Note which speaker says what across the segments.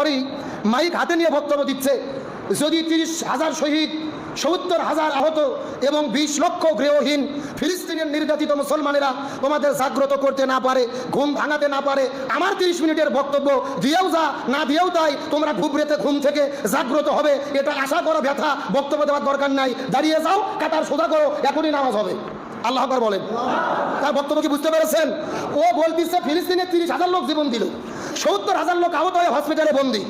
Speaker 1: পরেই মাইক হাতে নিয়ে বক্তব্য দিচ্ছে। যদি তিরিশ হাজার শহীদ, সত্তর হাজার আহত এবং বিশ লক্ষ গৃহহীন ফিলিস্তিনের নির্যাতিত মুসলমানেরা তোমাদের জাগ্রত করতে না পারে, ঘুম ভাঙাতে না পারে, আমার তিরিশ মিনিটের বক্তব্য দিয়েও যা, না দিয়েও তাই তোমরা ঘুবরেতে ঘুম থেকে জাগ্রত হবে। এটা আশা করো ব্যথা, বক্তব্য দেওয়ার দরকার নাই। দাঁড়িয়ে যাও, কাতার সোজা করো, এখনই নামাজ হবে। আল্লাহকার বলেন। তার বক্তব্য কি বুঝতে পেরেছেন? ও বলতেছে ফিলিস্তিনের তিরিশ হাজার লোক জীবন দিল। সত্তর হাজার লোক আহত হয়ে হসপিটালে বন্দি।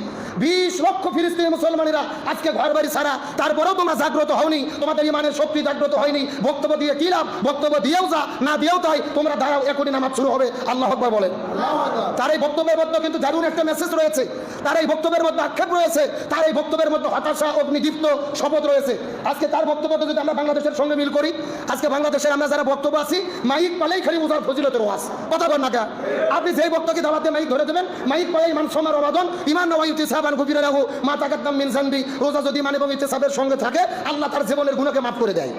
Speaker 1: বিশ লক্ষ ফিলিস্তিনি মুসলমানেরা আজকে ঘর বাড়ি ছাড়া, তারপরেও তোমরা জাগ্রত হওনি, তোমাদের ইমানের শক্তি জাগ্রত হয়নি, বক্তব্য দিয়ে কি লাভ? বক্তব্য দিয়েও যা, না দিয়েও তাই, তোমরা দাঁড়াও, এখনই নামাজ শুরু হবে, আল্লাহ আকবার বলেন। তার এই বক্তব্যের মধ্যে কিন্তু দারুণ একটা মেসেজ রয়েছে, তার এই বক্তব্যের মধ্যে আক্ষেপ রয়েছে, তার এই বক্তব্যের মধ্যে হতাশা, অগ্নিদীপ্ত শপথ রয়েছে। আজকে তার বক্তব্যটা যদি আমরা বাংলাদেশের সঙ্গে মিল করি, আজকে বাংলাদেশের আমরা যারা বক্তব্য আছি, মাইক পালেই খালি বোঝার ফজিলতের ওয়াজ। কথা বল না? আপনি যেই বক্তব্য দাওয়াতে মাইক ধরে দেবেন, মাইক পালে ইমান সমার অবাদন ইমান নওয়াইতি সাহাবান গভীরে রাখো মা তাকাদ্দাম মিন জানবি। রোজা যদি মানে এবং ইতিসাবের সঙ্গে থাকে আল্লাহ তার জীবনের গুণকে মাফ করে দেয়।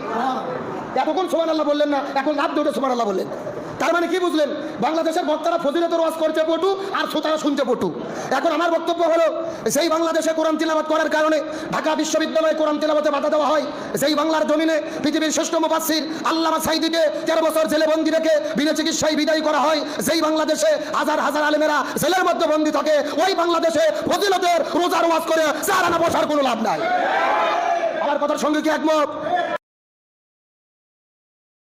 Speaker 1: এতক্ষণ সোমান আল্লাহ বললেন না এখন লাভ দুটো সোমান আল্লাহ বললেন। তার মানে কি বুঝলেন? বাংলাদেশের বক্তারা ফজিলতের ওয়াজ করছে পটু আর শ্রোতারা শুনতে পটু। এখন আমার বক্তব্য হলো, সেই বাংলাদেশে কোরআন তিলাবাত করার কারণে ঢাকা বিশ্ববিদ্যালয়ে কোরআন তিলাবাতে বাধা দেওয়া হয়। সেই বাংলার জমিনে পৃথিবীর শ্রেষ্ঠ মুফাসসির আল্লামা সাইদিকে তেরো বছর জেলে বন্দি রেখে বিনা চিকিৎসায় বিদায় করা হয়। সেই বাংলাদেশে হাজার হাজার আলেমেরা জেলের মধ্যে বন্দি থাকে। ওই বাংলাদেশে ফজিলতের রোজার ওয়াজ করে চার আনা বসার কোনো লাভ নাই। আমার কথার সঙ্গে কি একমত?